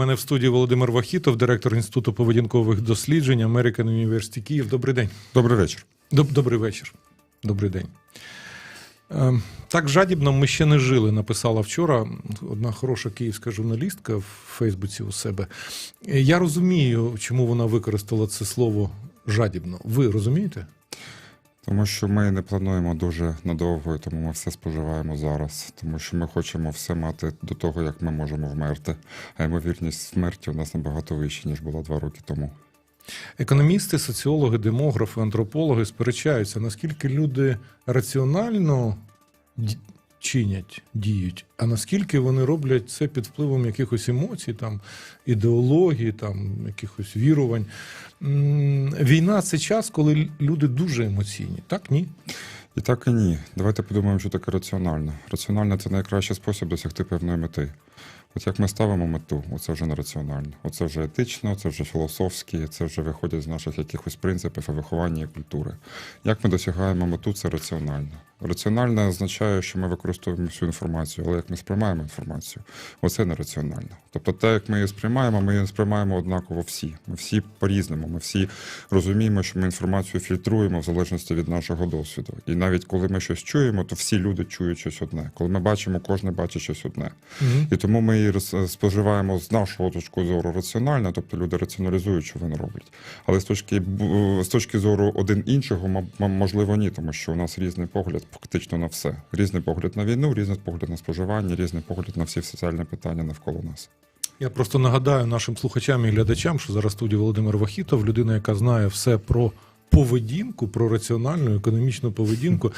У мене в студії Володимир Вахітов, директор Інституту поведінкових досліджень American University Київ. Добрий день. Добрий вечір. Доб- Добрий вечір. Добрий день. Ем, Так жадібно ми ще не жили, написала вчора одна хороша київська журналістка в Фейсбуці у себе. Е, Я розумію, чому вона використала це слово жадібно. Ви розумієте? Тому що ми не плануємо дуже надовго, і тому ми все споживаємо зараз. Тому що ми хочемо все мати до того, як ми можемо вмерти. А ймовірність смерті у нас набагато вища, ніж була два роки тому. Економісти, соціологи, демографи, антропологи сперечаються, наскільки люди раціонально чинять, діють, а наскільки вони роблять це під впливом якихось емоцій, там, ідеології, там, якихось вірувань. Війна це час, коли люди дуже емоційні. Так, ні? І так і ні. Давайте подумаємо, що таке раціонально. Раціонально це найкращий спосіб досягти певної мети. От як ми ставимо мету, оце вже не раціонально. Оце вже етично, це вже філософськи, це вже виходить з наших якихось принципів виховання і культури. Як ми досягаємо мету, це раціонально. Раціонально означає, що ми використовуємо всю інформацію, але як ми сприймаємо інформацію, оце нераціонально. Тобто, те, як ми її сприймаємо, ми її сприймаємо однаково всі. Ми всі по-різному. Ми всі розуміємо, що ми інформацію фільтруємо в залежності від нашого досвіду. І навіть коли ми щось чуємо, то всі люди чують щось одне. Коли ми бачимо, кожен бачить щось одне. І тому ми її споживаємо з нашого точки зору раціонально, тобто люди раціоналізують, що вони роблять. Але з точки з точки зору один іншого, можливо, ні, тому що у нас різний погляд фактично на все. Різний погляд на війну, різний погляд на споживання, різний погляд на всі соціальні питання навколо нас. Я просто нагадаю нашим слухачам і глядачам, що зараз в Володимир Вахітов, людина, яка знає все про поведінку, про раціональну економічну поведінку.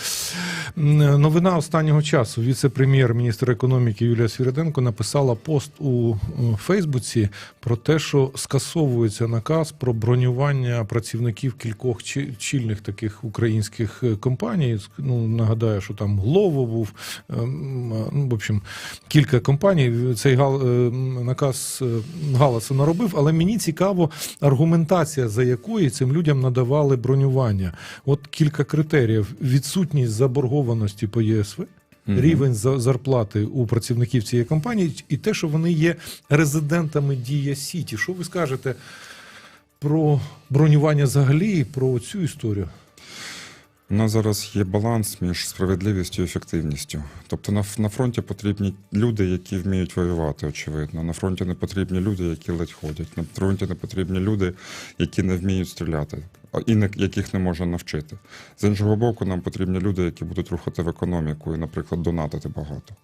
Новина останнього часу. Віце-прем'єр-міністр економіки Юлія Свіриденко написала пост у Фейсбуці про те, що скасовується наказ про бронювання працівників кількох чільних таких українських е, компаній. Ну нагадаю, що там Глово був. ем, Ну, в общем, кілька компаній. Цей гал, е, наказ е, галасу наробив, але мені цікаво аргументація, за якої цим людям надавали бронювання. От кілька критеріїв: відсутність заборгованості по ЄСВ. Рівень за- зарплати у працівників цієї компанії і те, що вони є резидентами Дія Сіті. Що ви скажете про бронювання взагалі і про цю історію? У нас зараз є баланс між справедливістю і ефективністю. Тобто на, на фронті потрібні люди, які вміють воювати, очевидно. На фронті не потрібні люди, які ледь ходять. На фронті не потрібні люди, які не вміють стріляти, і не, яких не можна навчити. З іншого боку, нам потрібні люди, які будуть рухати в економіку і, наприклад, донатити багато.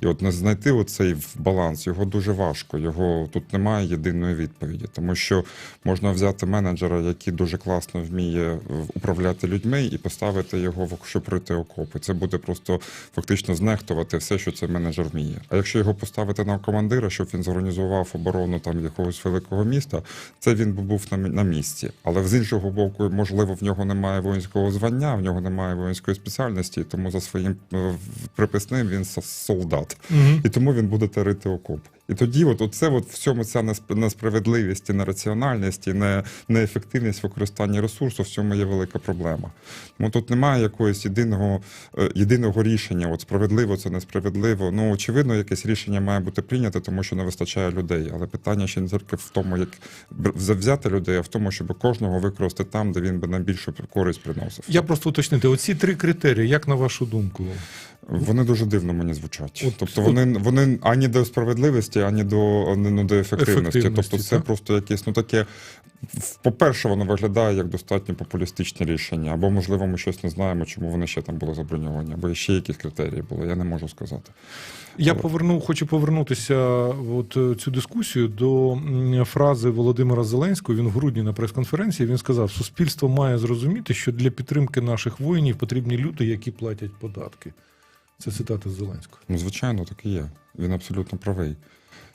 І от не знайти оцей баланс його дуже важко. Його тут немає єдиної відповіді, тому що можна взяти менеджера, який дуже класно вміє е, управляти людьми, і поставити його в щоб пройти окопи. Це буде просто фактично знехтувати все, що цей менеджер вміє. А якщо його поставити на командира, щоб він зорганізував оборону там якогось великого міста, це він би був на місці. Але з іншого боку, можливо, в нього немає воїнського звання, в нього немає воїнської спеціальності, тому за своїм е, приписним він со- солдат і тому він буде тарити окоп. І тоді, от оце от в цьому ця несп- несправедливість, нераціональність, і не, неефективність використання ресурсу, в цьому є велика проблема. Тому тут немає якогось єдиного, е, єдиного рішення. От справедливо це несправедливо. Ну очевидно, якесь рішення має бути прийнято, тому що не вистачає людей. Але питання ще не тільки в тому, як взяти людей, а в тому, щоб кожного використати там, де він би найбільшу користь приносив. Я просто уточнити, оці три критерії, як на вашу думку? Вони дуже дивно мені звучать. От, тобто от- вони, вони ані до справедливості, ані до, ані, ну, до ефективності. Ефективності, Тобто це так. просто якесь, ну таке. По-перше, воно виглядає як достатньо популістичне рішення, або, можливо, ми щось не знаємо, чому вони ще там були заброньовані, або ще якісь критерії були, я не можу сказати. Я поверну, хочу повернутися от цю дискусію до фрази Володимира Зеленського. Він в грудні на прес-конференції він сказав: суспільство має зрозуміти, що для підтримки наших воїнів потрібні люди, які платять податки. Це цитата з Зеленського. Ну, звичайно, так і є. Він абсолютно правий.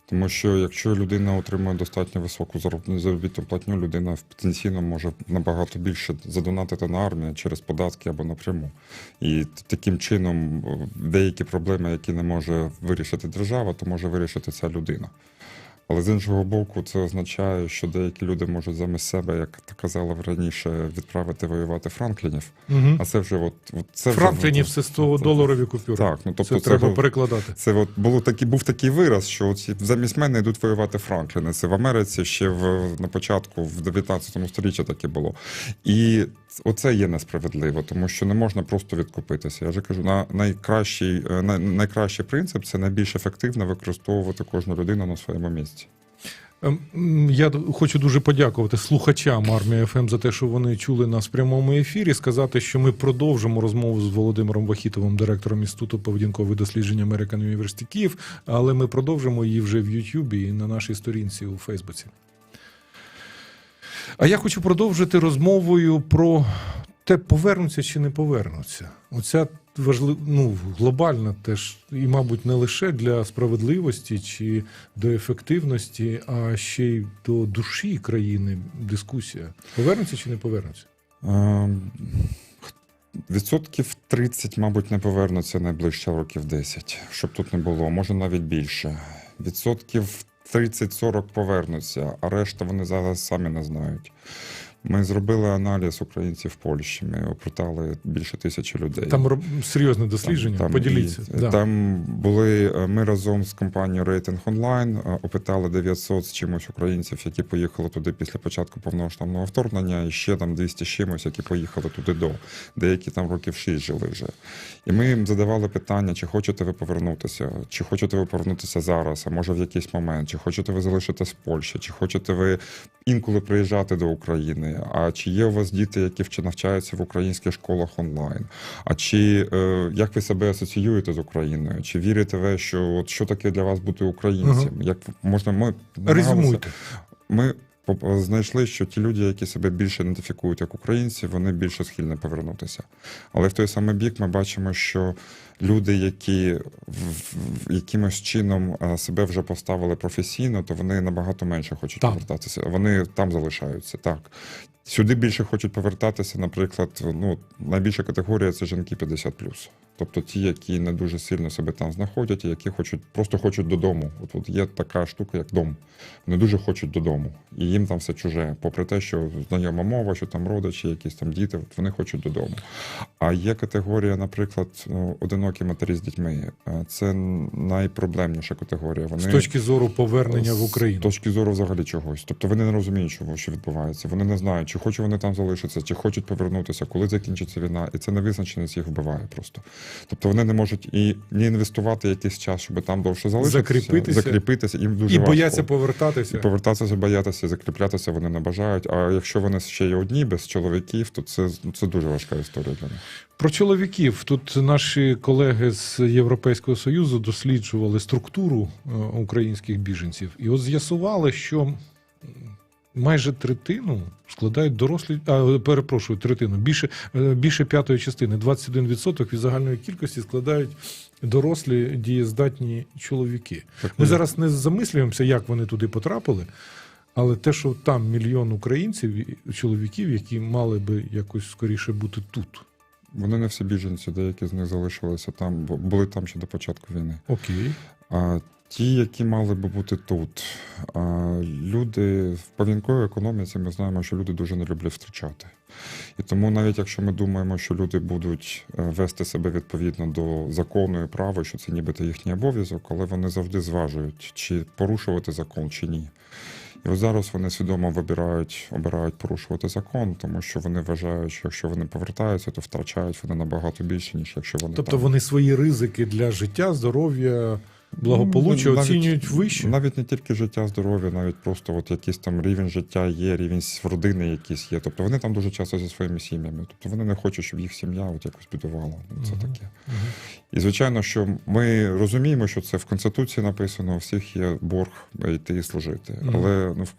Тому що якщо людина отримує достатньо високу заробітну платню, людина потенційно може набагато більше задонатити на армію через податки або напряму. І таким чином е, деякі проблеми, які не може вирішити держава, то може вирішити ця людина. Але з іншого боку, це означає, що деякі люди можуть замість себе, як ти казала раніше, відправити воювати франклінів. Угу. А це вже от, от це вже- Франклінів це 100 доларові купюри. Так, ну тобто це, треба го- перекладати. Це от було такі, був такий вираз, що от замість мене йдуть воювати Франкліни. Це в Америці ще в на початку, в 19 сторіччі таке було. І оце є несправедливо, тому що не можна просто відкупитися. Я вже кажу, на найкращий, е, най, найкращий принцип це найбільш ефективно використовувати кожну людину на своєму місці. Ем, Я хочу дуже подякувати слухачам армії ФМ за те, що вони чули нас в прямому ефірі. Сказати, що ми продовжимо розмову з Володимиром Вахітовим, директором інституту поведінкових досліджень American University Київ, але ми продовжимо її вже в Ютубі і на нашій сторінці у Фейсбуці. А я хочу продовжити розмовою про те, повернуться чи не повернуться. Оця важлив, ну, глобальна теж, і, мабуть, не лише для справедливості чи до ефективності, а ще й до душі країни дискусія. Повернуться чи не повернуться? Ем, Відсотків 30, мабуть, не повернуться найближче років 10, щоб тут не було, може навіть більше. Відсотків 30-40 повернуться, а решта вони зараз самі не знають. Ми зробили аналіз українців в Польщі. Ми опитали більше тисячі людей. Там роб- серйозне дослідження. Там- Поділіться. і, да. Там були е, ми разом з компанією Рейтинг Онлайн е, опитали 900 з чимось українців, які поїхали туди після початку повномасштабного вторгнення, і ще там 200 з чимось, які поїхали туди до. Деякі там років 6 жили вже. І ми їм задавали питання, чи хочете ви повернутися, чи хочете ви повернутися зараз, а може в якийсь момент, чи хочете ви залишитись в Польщі, чи хочете ви інколи приїжджати до України, а чи є у вас діти, які вчи- навчаються в українських школах онлайн? А чи е, як ви себе асоціюєте з Україною? Чи вірите ви, що от що таке для вас бути українцем? Як можна ми Резюмуйте. Ми знайшли, що ті люди, які себе більше ідентифікують як українці, вони більше схильні повернутися. Але в той самий бік ми бачимо, що люди, які якимось чином е, себе вже поставили професійно, то вони набагато менше хочуть повертатися. Вони там залишаються. Так. Сюди більше хочуть повертатися, наприклад, ну, найбільша категорія це жінки 50 Тобто ті, які не дуже сильно себе там знаходять, і які хочуть, просто хочуть додому. От, от є така штука, як дом. Вони дуже хочуть додому. І їм там все чуже. Попри те, що знайома мова, що там родичі, якісь там діти, от вони хочуть додому. А є категорія, наприклад, ну, одинокі матері з дітьми. Е, Це найпроблемніша категорія. Вони З точки зору повернення в з Україну. точки зору взагалі чогось. Тобто вони не розуміють, що відбувається. Вони не знають, чи хочуть вони там залишитися, чи хочуть повернутися, коли закінчиться війна. І це невизначеність їх вбиває просто. Тобто вони не можуть і не інвестувати якийсь час, щоб там довше залишитися, Закріпитися. закріпитися їм дуже І важко. бояться І повертатися. повертатися, боятися, закріплятися вони не бажають. А якщо вони ще є одні без чоловіків, то це, це дуже важка історія для них. Про чоловіків тут наші колеги з Європейського союзу досліджували структуру е, українських біженців, і от з'ясували, що майже третину складають дорослі. А перепрошую, третину більше, е, більше п'ятої частини, 21% від загальної кількості складають дорослі дієздатні чоловіки. Ми зараз не замислюємося, як вони туди потрапили. Але те, що там мільйон українців, чоловіків, які мали би якось скоріше бути тут. Вони не всі біженці, деякі з них залишилися там, бо були там ще до початку війни. Окей. А ті, які мали би бути тут, а, люди в повінковій економіці, ми знаємо, що люди дуже не люблять втрачати. І тому, навіть якщо ми думаємо, що люди будуть е, вести себе відповідно до закону і права, що це нібито їхній обов'язок, але вони завжди зважують, чи порушувати закон, чи ні. І от зараз вони свідомо вибирають, обирають порушувати закон, тому що вони вважають, що якщо вони повертаються, то втрачають вони набагато більше, ніж якщо вони Тобто там. вони свої ризики для життя, здоров'я, благополуччя Ну, навіть- оцінюють вище. Навіть не тільки життя, здоров'я, навіть просто от якийсь там рівень життя є, рівень родини якийсь є. Тобто вони там дуже часто зі своїми сім'ями. Тобто вони не хочуть, щоб їх сім'я от якось бідувала. Ну, Це Мгм. таке. І звичайно, що ми розуміємо, що це в Конституції написано, у всіх є борг йти і служити. Мгм. Але ну, в-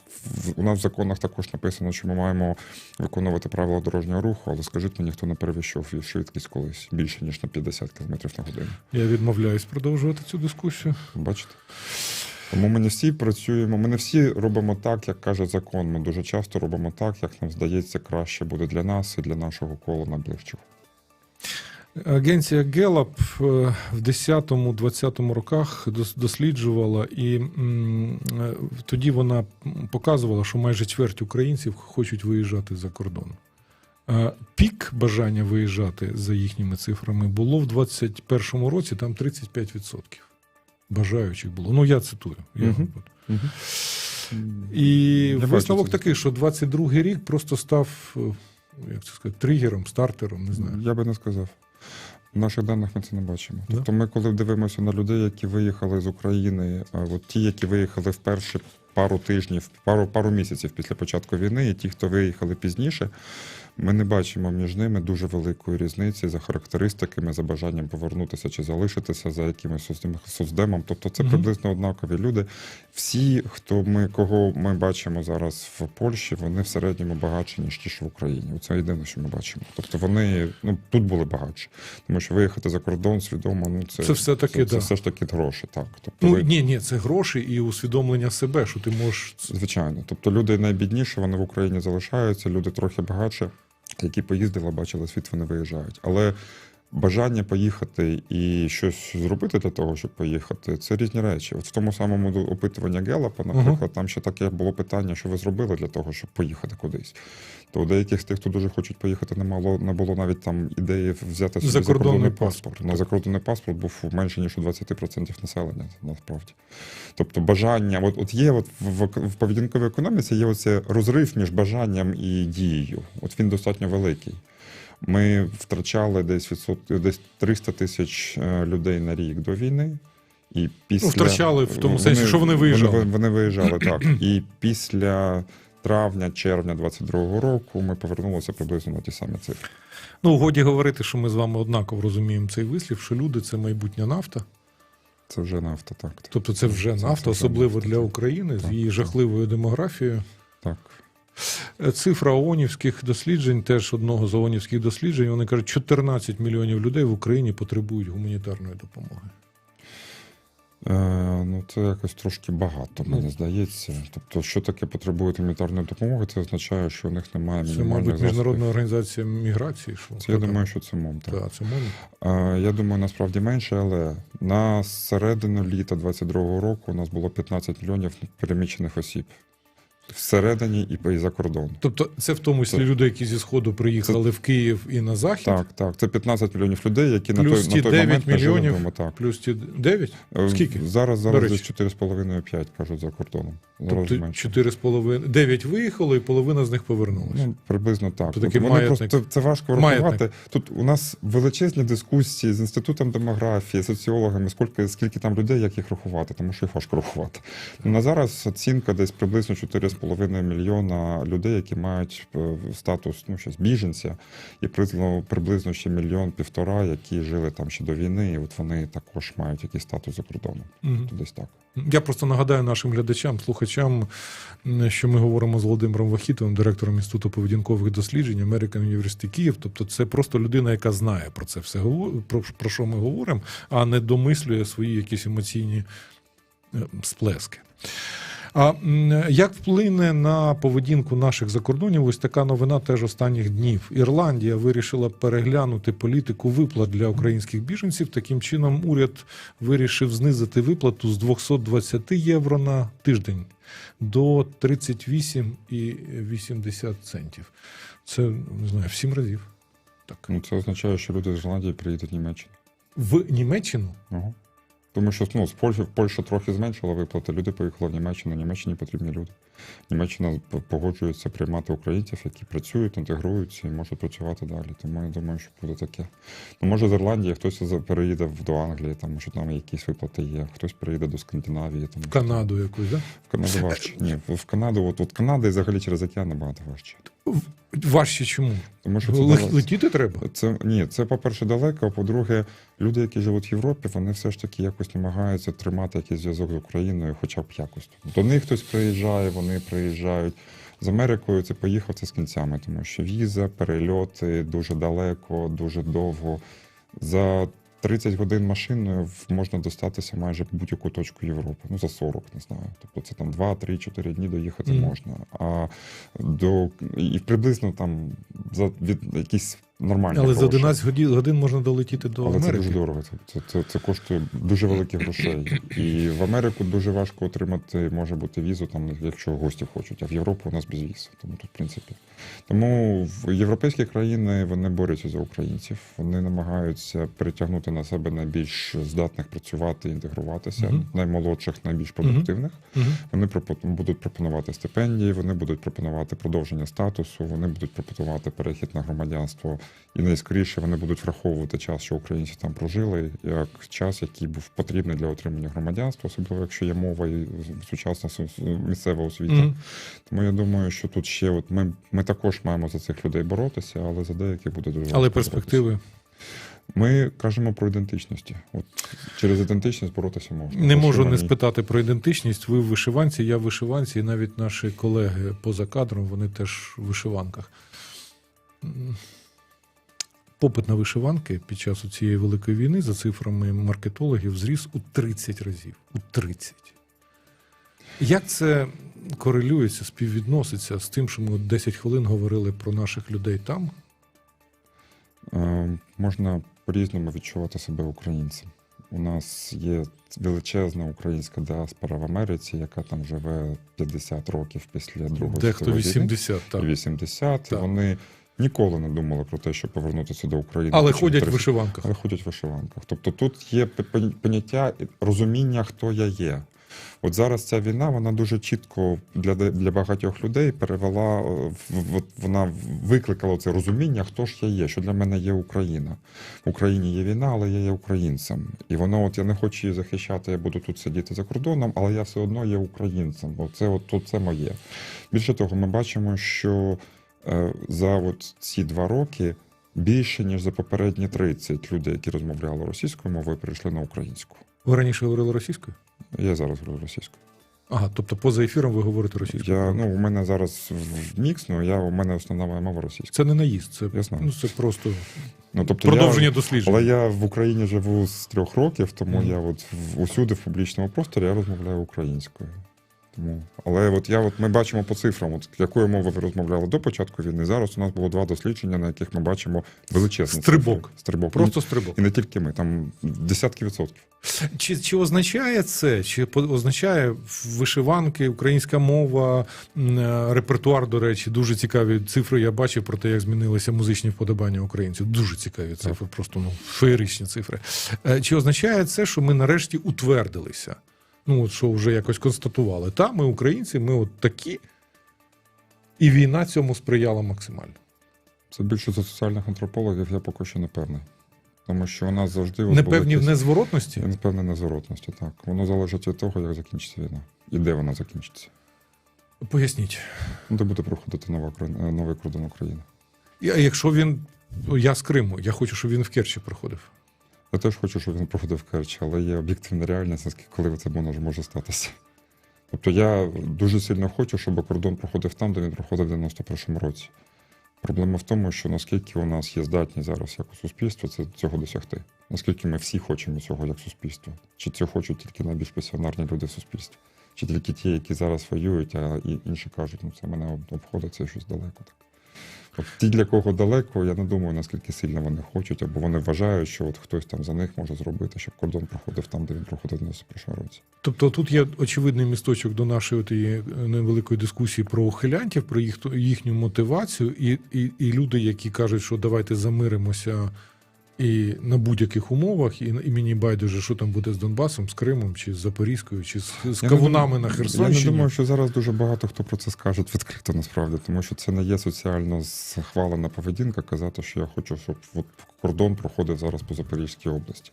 в- у нас в законах також написано, що ми маємо виконувати правила дорожнього руху, але скажіть мені, хто не перевищував швидкість колись більше, ніж на 50 км на годину. Я відмовляюсь продовжувати цю дискусію. Бачите? Тому ми не всі працюємо, ми не всі робимо так, як каже закон. Ми дуже часто робимо так, як нам здається, краще буде для нас і для нашого кола найближчого. Агенція Gallup е, в 10-20 роках досліджувала, і е, тоді вона показувала, що майже чверть українців хочуть виїжджати за кордон. Е, Пік бажання виїжджати за їхніми цифрами було в 21-му році, там 35% бажаючих було. Ну, я цитую. Я, Мгм. І Я висновок такий, що 22-й рік просто став як це сказати, тригером, стартером, не знаю. Я би не сказав. В наших даних ми це не бачимо. Да? Тобто, ми, коли дивимося на людей, які виїхали з України, от ті, які виїхали в перші пару тижнів, пару, пару місяців після початку війни, і ті, хто виїхали пізніше, ми не бачимо між ними дуже великої різниці за характеристиками, за бажанням повернутися чи залишитися за якимось соцдемом. Тобто це приблизно однакові люди. Всі, хто ми, кого ми бачимо зараз в Польщі, вони в середньому багатші, ніж ті, що в Україні. Це єдине, що ми бачимо. Тобто вони ну тут були багатші. Тому що виїхати за кордон свідомо, ну це, Це все-таки, це, це да. все ж таки гроші. Так, тобто Ну ви- ні, ні, це гроші і усвідомлення себе, що ти можеш. Звичайно. Тобто люди найбідніші, вони в Україні залишаються, люди трохи багатші, які поїздили, бачили світ, вони виїжджають. Але бажання поїхати і щось зробити для того, щоб поїхати, це різні речі. От в тому самому опитуванні Гелапа, наприклад, там ще таке було питання, що ви зробили для того, щоб поїхати кудись. То у деяких з тих, хто дуже хочуть поїхати, не мало не було навіть там ідеї взяти собі Закордонний закордонний паспорт. паспорт. На закордонний паспорт був менше ніж у 20% населення насправді. Тобто бажання, от, от є от в, в, в поведінковій економіці є оце розрив між бажанням і дією. От він достатньо великий. Ми втрачали десь відсот, десь 300 тисяч е, людей на рік до війни. І після Ну, втрачали в тому сенсі, що вони виїжджали. Вони, вони виїжджали, так. І після травня, червня 22-го року ми повернулися приблизно на ті самі цифри. Ну, годі говорити, що ми з вами однаково розуміємо цей вислів, що люди це майбутня нафта. Це вже нафта, так. Тобто це вже Це- це нафта, вже особливо нафта, для так. України з її так. жахливою демографією. Так. Цифра ООНівських досліджень, теж одного з ООНівських досліджень, вони кажуть, 14 мільйонів людей в Україні потребують гуманітарної допомоги. Е, ну, це якось трошки багато, мені Ну. здається. Тобто, що таке потребує гуманітарної допомоги, це означає, що у них немає Це, мінімальних мабуть, Міжнародна засобів. організація міграції. Що Це я думаю, що це МОМ. Так. Так, це МОН. Е, я думаю, насправді менше, але на середину літа 22-го року у нас було 15 мільйонів переміщених осіб. Всередині і і за кордон. Тобто це в тому числі Це- люди, які зі Сходу приїхали в Київ і на Захід, Так, так. Це 15 мільйонів людей, які на той, ті на той 9 момент жили мільйонів, вдома. Так. плюс ті 9? Е, Скільки? Зараз, зараз десь 4,5-5, кажуть, за кордоном. Зараз Тобто менше. 4,5, 9 виїхало, і половина з них повернулася. Ну, приблизно так. То Тобто вони маятник. просто, це, це важко врахувати. Тут у нас величезні дискусії з інститутом демографії, соціологами, скільки, скільки там людей, як їх рахувати, тому що їх важко рахувати. На зараз оцінка десь приблизно 4,5 мільйона людей, які мають е, статус ну, щось, біженця, і приблизно, приблизно ще мільйон півтора, які жили там ще до війни, і от вони також мають якийсь статус за кордоном. То десь так. Я просто нагадаю нашим глядачам, слухачам, що ми говоримо з Володимиром Вахітовим, директором Інституту поведінкових досліджень American University Київ. Тобто, це просто людина, яка знає про це все про, про що ми говоримо, а не домислює свої якісь емоційні е, сплески. А як вплине на поведінку наших закордонів ось така новина теж останніх днів? Ірландія вирішила переглянути політику виплат для українських біженців. Таким чином, уряд вирішив знизити виплату з 220 євро на тиждень до 38,80 центів. Це не знаю, в сім разів. Так. Ну, це означає, що люди з Ірландії приїдуть в Німеччину. В Німеччину Ага. Тому що ну, з Польщі, Польща трохи зменшила виплати, люди поїхали в Німеччину, Німеччині потрібні люди. Німеччина погоджується приймати українців, які працюють, інтегруються і можуть працювати далі. Тому я думаю, що буде таке. Ну, може, з Ірландії хтось переїде до Англії, там, може, там якісь виплати є, хтось переїде до Скандинавії. Там, в Канаду якусь, да? В Канаду важче. Ні, в Канаду, от, от Канада і взагалі через океан набагато важче. Важче чому? Тому що це Ле- дала- треба? Це ні, це по-перше, далеко. А по-друге, люди, які живуть в Європі, вони все ж таки якось намагаються тримати якийсь зв'язок з Україною, хоча б якось. До них хтось приїжджає, вони приїжджають. З Америкою це поїхав це з кінцями, тому що віза, перельоти дуже далеко, дуже довго. За 30 годин машиною можна достатися майже будь-яку точку Європи. Ну, за 40, не знаю. Тобто це там 2, 3, 4 дні доїхати Мгм. можна. А до і приблизно там за від якісь нормальні Але за гроші. 11 годин, годин можна долетіти до Але це дуже дорого. Це, це, це, це коштує дуже великих грошей. І в Америку дуже важко отримати, може бути візу, там, якщо гості хочуть, а в Європу у нас без віз. Тому тут, в принципі. Тому в європейські країни вони борються за українців. Вони намагаються притягнути на себе найбільш здатних працювати, інтегруватися, Мгм. наймолодших, найбільш продуктивних. Мгм. Вони пропо- будуть пропонувати стипендії, вони будуть пропонувати продовження статусу, вони будуть пропонувати перехід на громадянство, і найскоріше вони будуть враховувати час, що українці там прожили, як час, який був потрібний для отримання громадянства, особливо якщо є мова і сучасна місцева освіта. Мгм. Тому я думаю, що тут ще от ми, ми також маємо за цих людей боротися, але за деяких буде дуже Але перспективи. боротися. Ми кажемо про ідентичності. От через ідентичність боротися можна. Не можу не спитати про ідентичність. Ви в вишиванці, я в вишиванці, і навіть наші колеги поза кадром, вони теж в вишиванках. Попит на вишиванки під час цієї великої війни, за цифрами маркетологів, зріс у 30 разів. У 30. Як це корелюється, співвідноситься з тим, що ми 10 хвилин говорили про наших людей там? Е, можна по-різному відчувати себе українцем. У нас є величезна українська діаспора в Америці, яка там живе 50 років після другої Дехто світової війни, 80, так. 80, Так. і вони ніколи не думали про те, щоб повернутися до України. Але Хоча ходять в вишиванках. але ходять в вишиванках. Тобто тут є поняття розуміння, хто я є. От зараз ця війна вона дуже чітко для, для багатьох людей перевела, е, в- вона викликала це розуміння, хто ж я є, що для мене є Україна. В Україні є війна, але я є українцем. І воно, от я не хочу її захищати, я буду тут сидіти за кордоном, але я все одно є українцем. Оце от, от це моє. Більше того, ми бачимо, що за от ці два роки більше, ніж за попередні 30 людей, які розмовляли російською мовою, перейшли на українську. Ви раніше говорили російською? Я зараз говорю російською. Ага, тобто поза ефіром ви говорите російською. Я, ну, у мене зараз мікс, ну, я, у мене основна моя мова російська. Це не наїзд, це, Я знаю. ну, це просто Ну, тобто продовження я, досліджень. але я в Україні живу з трьох років, тому Мгм. я от усюди в публічному просторі я розмовляю українською. Тому, але от я от ми бачимо по цифрам, от якою мовою ви розмовляли до початку війни. Зараз у нас було два дослідження, на яких ми бачимо величезний Стрибок. Стрибок. Просто стрибок. І не тільки ми, там десятки відсотків. Чи, чи означає це? Чи означає вишиванки, українська мова, е, репертуар, до речі, дуже цікаві цифри. Я бачив про те, як змінилися музичні вподобання українців. Дуже цікаві цифри, просто ну феєричні цифри. Е, Чи означає це, що ми нарешті утвердилися? Ну, от що вже якось констатували. Та, ми українці, ми от такі, і війна цьому сприяла максимально. Це більше за соціальних антропологів, я поки що не певний. Тому що у нас завжди Не певні в незворотності. Не впевнений на зворотності, так. Воно залежить від того, як закінчиться війна. І де вона закінчиться. Поясніть. Ну, де буде проходити нова, новий кордон України. А якщо він. Я з Криму, я хочу, щоб він в Керчі проходив. Я теж хочу, щоб він проходив в Керчі, але є об'єктивна реальність, наскільки коли це може, статися. Тобто я дуже сильно хочу, щоб кордон проходив там, де він проходив в 91-му році. Проблема в тому, що наскільки у нас є здатність зараз як у суспільства це цього досягти. Наскільки ми всі хочемо цього як суспільство. Чи це хочуть тільки найбільш пасіонарні люди в суспільстві? Чи тільки ті, які зараз воюють, а інші кажуть, ну це мене обходить, це щось далеко. Так. От ті, для кого далеко, я не думаю, наскільки сильно вони хочуть, або вони вважають, що от хтось там за них може зробити, щоб кордон проходив там, де він проходив в 91 році. Тобто тут є очевидний місточок до нашої тієї невеликої дискусії про ухилянтів, про їх, їхню мотивацію, і, і, і люди, які кажуть, що давайте замиримося і на будь-яких умовах, і, і мені байдуже, що там буде з Донбасом, з Кримом, чи з Запорізькою, чи з, з кавунами на Я не думаю, що зараз дуже багато хто про це скаже відкрито насправді, тому що це не є соціально схвалена поведінка казати, що я хочу, щоб от кордон проходив зараз по Запорізькій області.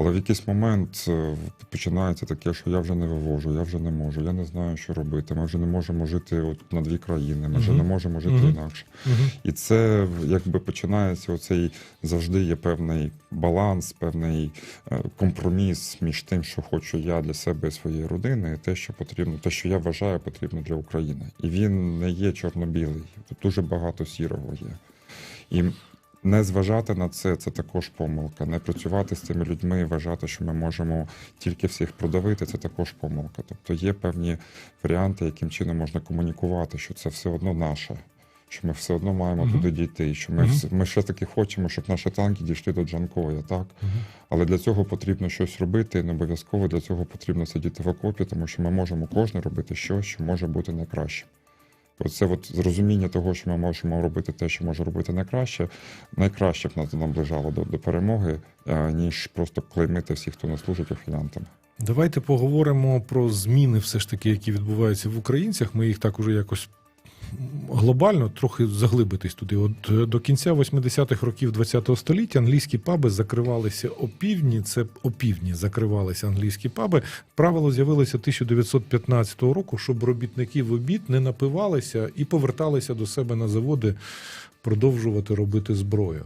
Але в якийсь момент е, починається таке, що я вже не вивожу, я вже не можу, я не знаю, що робити. Ми вже не можемо жити от на дві країни, ми вже не можемо жити Мгм. інакше. Мгм. І це якби починається оцей завжди є певний баланс, певний е, компроміс між тим, що хочу я для себе і своєї родини, і те, що потрібно, те, що я вважаю потрібно для України. І він не є чорно-білий. Тут дуже багато сірого є. І не зважати на це це також помилка. Не працювати з цими людьми і вважати, що ми можемо тільки всіх продавити, це також помилка. Тобто є певні варіанти, яким чином можна комунікувати, що це все одно наше. що ми все одно маємо Мгм. туди дійти, що ми, Мгм. вс- ми все таки хочемо, щоб наші танки дійшли до Джанкоя, так? Але для цього потрібно щось робити, і не обов'язково для цього потрібно сидіти в окопі, тому що ми можемо кожен робити щось, що може бути найкраще. Оце от зрозуміння того, що ми можемо робити те, що може робити найкраще, найкраще б нас наближало до, до перемоги, е, ніж просто клеймити всіх, хто не служить ухилянтами. Давайте поговоримо про зміни, все ж таки, які відбуваються в українцях. Ми їх так уже якось глобально трохи заглибитись туди. От е, до кінця 80-х років ХХ століття англійські паби закривалися опівдні. Це опівдні закривалися англійські паби. Правило з'явилося 1915 року, щоб робітники в обід не напивалися і поверталися до себе на заводи продовжувати робити зброю.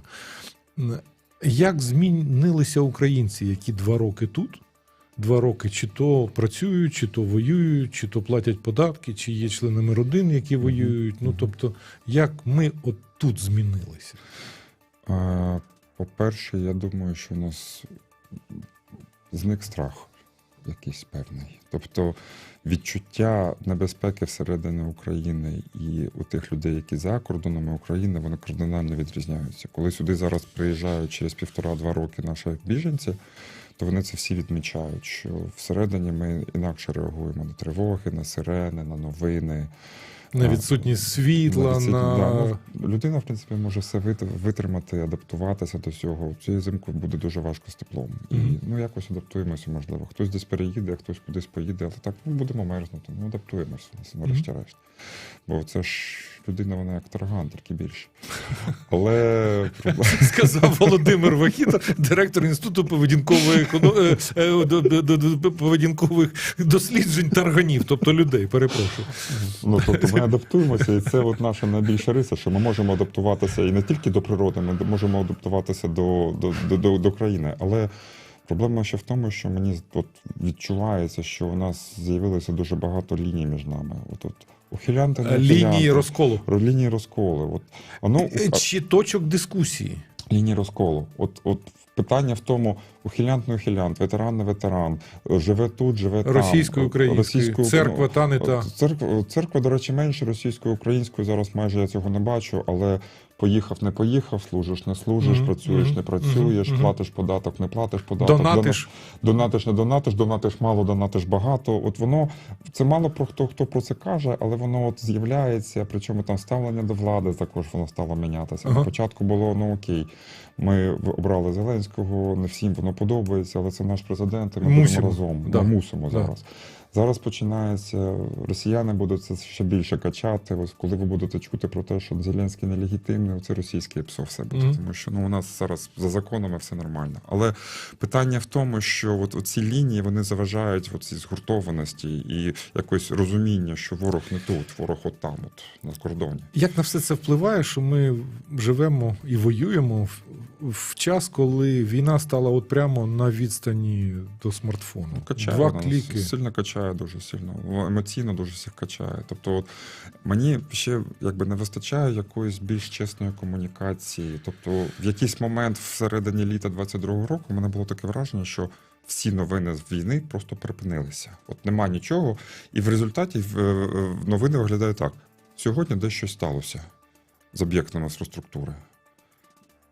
Як змінилися українці, які два роки тут? Два роки чи то працюють, чи то воюють, чи то платять податки, чи є членами родин, які воюють. Ну тобто, як ми от тут змінилися? По-перше, я думаю, що у нас зник страх якийсь певний. Тобто відчуття небезпеки всередині України і у тих людей, які за кордонами України, вони кардинально відрізняються. Коли сюди зараз приїжджають через півтора-два роки наші біженці, то вони це всі відмічають, що всередині ми інакше реагуємо на тривоги, на сирени, на новини. На відсутність світла, Навіть ці- на да, ну, людина, в принципі, може все вит- витримати, адаптуватися до цього. Цієї зимку буде дуже важко з теплом. Мгм. І ну якось адаптуємося, можливо. Хтось десь переїде, хтось кудись поїде, але так ну, будемо мерзнути. Ну, адаптуємося, врешті-решт. Бо це ж людина, вона як тарган, тільки більше. Але сказав Володимир Вахіта, директор інституту поведінкової е, е, поведінкових досліджень тарганів, тобто людей. Перепрошую. Ну, тобто ми адаптуємося, і це от наша найбільша риса, що ми можемо адаптуватися і не тільки до природи, ми можемо адаптуватися до, до, до, до, до країни. Але проблема ще в тому, що мені от відчувається, що у нас з'явилося дуже багато ліній між нами. От, от, ухилянти, не Лінії розколу. лінії розколи. От, воно, Е, Чи точок дискусії? лінії розколу. От, от питання в тому, ухилянт не ухилянт, ветеран не ветеран, живе тут, живе там. Російською, українською, Російською, церква та не та. Церква, церква, до речі, менше російською, українською зараз майже я цього не бачу, але поїхав, не поїхав, служиш, не служиш, Мгм, працюєш, мгм, не працюєш, мгм, мгм. платиш податок, не платиш податок, Донатиш. донатиш, не донатиш, донатиш мало, донатиш багато. От воно це мало про хто хто про це каже, але воно от з'являється. Причому там ставлення до влади також воно стало мінятися. Ага. На початку було ну окей. Ми обрали Зеленського, не всім воно подобається, але це наш президент, і ми Мусимо. будемо разом. Да. Ми мусимо Да. зараз. Зараз починається, росіяни будуть це ще більше качати. Ось коли ви будете чути про те, що Зеленський нелегітимний, це російське ПСО все буде. Мгм. Тому що ну у нас зараз за законами все нормально. Але питання в тому, що от ці лінії вони заважають цій згуртованості і якось розуміння, що ворог не тут, ворог от там, от на кордоні. Як на все це впливає, що ми живемо і воюємо в, в час, коли війна стала от прямо на відстані до смартфону? Ну, качає Два кліки. сильно качає дуже сильно. Емоційно дуже всіх качає. Тобто, от мені ще якби не вистачає якоїсь більш чесної комунікації. Тобто, в якийсь момент всередині літа 22-го року у мене було таке враження, що. Всі новини з війни просто припинилися. От нема нічого, і в результаті е, новини виглядають так: сьогодні десь щось сталося з об'єктом інфраструктури.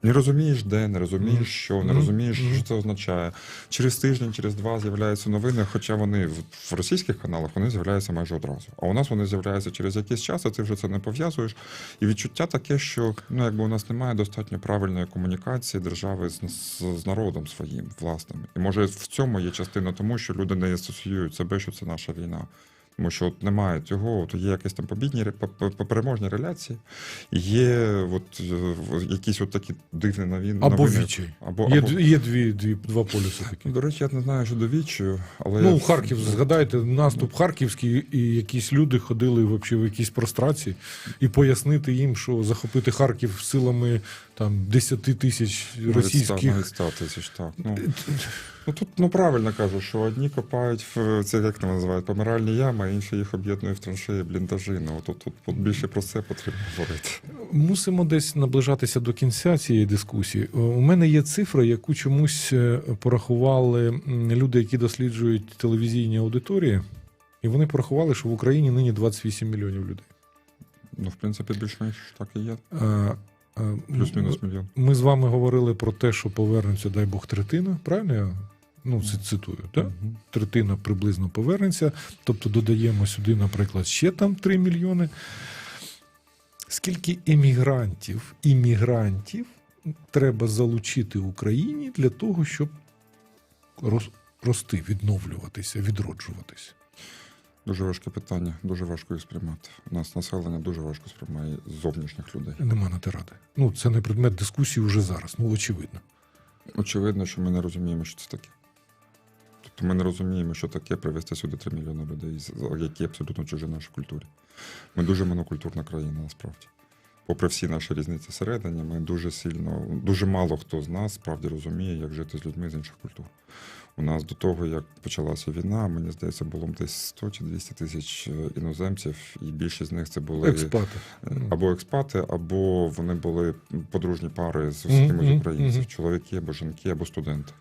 Не розумієш, де, не розумієш, що, не розумієш, що це означає. Через тиждень, через два з'являються новини, хоча вони в- в російських каналах вони з'являються майже одразу. А у нас вони з'являються через якийсь час, а ти вже це не пов'язуєш. І відчуття таке, що ну якби у нас немає достатньо правильної комунікації держави з, з, з народом своїм власним. І може в цьому є частина тому, що люди не асоціюють себе, що це наша війна. Тому що от немає цього, от є якісь там побідні ре- по- по- переможні реляції, є от, е, якісь от такі дивні новини. Або відчай. Або, Є, або... є дві, дві, два полюси такі. До речі, я не знаю, що до відчаю, але Ну, я- Харків, згадайте, наступ харківський, і якісь люди ходили вообще в якісь прострації, і пояснити їм, що захопити Харків силами там 10 тисяч російських. навіть 100 тисяч, так. Ну, ну тут ну правильно кажу, що одні копають в це як там називають помиральні ями, а інші їх об'єднують в траншеї, бліндажі. Ну от, от, от більше про це потрібно говорити. Мусимо десь наближатися до кінця цієї дискусії. Е, У мене є цифра, яку чомусь е, порахували люди, які досліджують телевізійні аудиторії, і вони порахували, що в Україні нині 28 мільйонів людей. Ну, в принципі, більш-менш так і є. Плюс-мінус мільйон. Ми з вами говорили про те, що повернеться, дай Бог, третина. Правильно я ну, це цитую, так? Мгм. Третина приблизно повернеться. Тобто додаємо сюди, наприклад, ще там 3 мільйони. Скільки емігрантів, іммігрантів треба залучити Україні для того, щоб рости, відновлюватися, відроджуватися? Дуже важке питання, дуже важко їх сприймати. У нас населення дуже важко сприймає зовнішніх людей. Нема на те ради. Ну, це не предмет дискусії вже зараз, ну очевидно. Очевидно, що ми не розуміємо, що це таке. Тобто ми не розуміємо, що таке привезти сюди 3 мільйони людей, які абсолютно чужі нашій культурі. Ми дуже монокультурна країна, насправді. Попри всі наші різниці всередині, ми дуже сильно, дуже мало хто з нас справді розуміє, як жити з людьми з інших культур. У нас до того, як почалася війна, мені здається, було десь 100 чи 200 тисяч е, іноземців, і більшість з них це були Експати. Ну. або експати, або вони були подружні пари з кимось з українців, мгм. чоловіки або жінки, або студенти.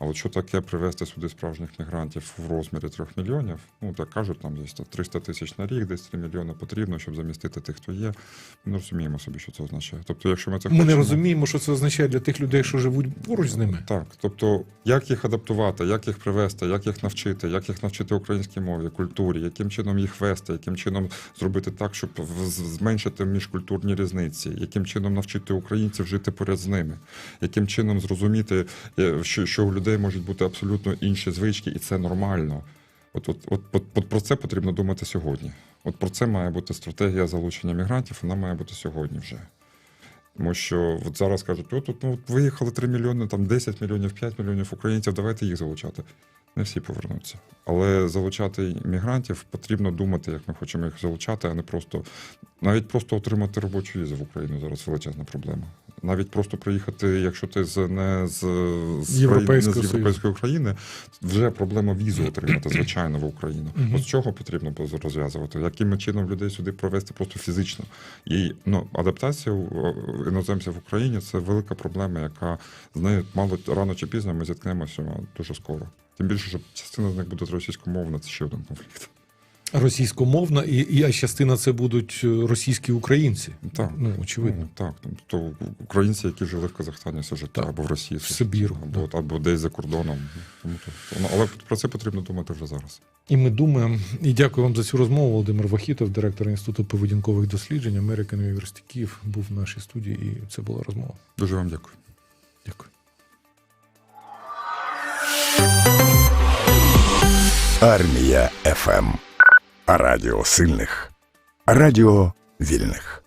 А от що таке привезти сюди справжніх мігрантів в розмірі трьох мільйонів? Ну так кажуть, там десь 300 тисяч на рік, десь 3 мільйони потрібно, щоб замістити тих, хто є. Ми не розуміємо собі, що це означає. Тобто, якщо ми це Ми не розуміємо, що це означає для тих людей, що живуть поруч з ними. так, тобто, як їх адаптувати, як їх привести, як їх навчити, як їх навчити українській мові, культурі, яким чином їх вести, яким чином зробити так, щоб зменшити міжкультурні різниці, яким чином навчити українців жити поряд з ними, яким чином зрозуміти, е, що, що у людей можуть бути абсолютно інші звички, і це нормально. От, от, от, от, от про це потрібно думати сьогодні. От про це має бути стратегія залучення мігрантів, вона має бути сьогодні вже. Тому що от зараз кажуть, от, от, ну, от виїхали 3 мільйони, там 10 мільйонів, 5 мільйонів українців, давайте їх залучати. Не всі повернуться. Але залучати мігрантів потрібно думати, як ми хочемо їх залучати, а не просто навіть просто отримати робочу візу в Україну зараз величезна проблема. Навіть просто приїхати, якщо ти з не з, з Європейського країни, з європейської країни, вже проблема візу отримати, звичайно, в Україну. Мгм. От з чого потрібно було розв'язувати? Яким чином людей сюди провести просто фізично? І ну, адаптація іноземців в Україні це велика проблема, яка з нею мало рано чи пізно ми зіткнемося дуже скоро. Тим більше, що частина з них буде російськомовна, це ще один конфлікт. Російськомовна, і, і а частина це будуть е, російські українці. Так. Ну, очевидно. Ну, так, тобто українці, які жили в Казахстані все життя, Так. або в Росії, В Сибіру, або, або десь за кордоном. Тому то, але про це потрібно думати вже зараз. І ми думаємо, і дякую вам за цю розмову. Володимир Вахітов, директор Інституту поведінкових досліджень American University Київ, був в нашій студії, і це була розмова. Дуже вам. Дякую. Армія ФМ. Радіо сильних. Радіо вільних.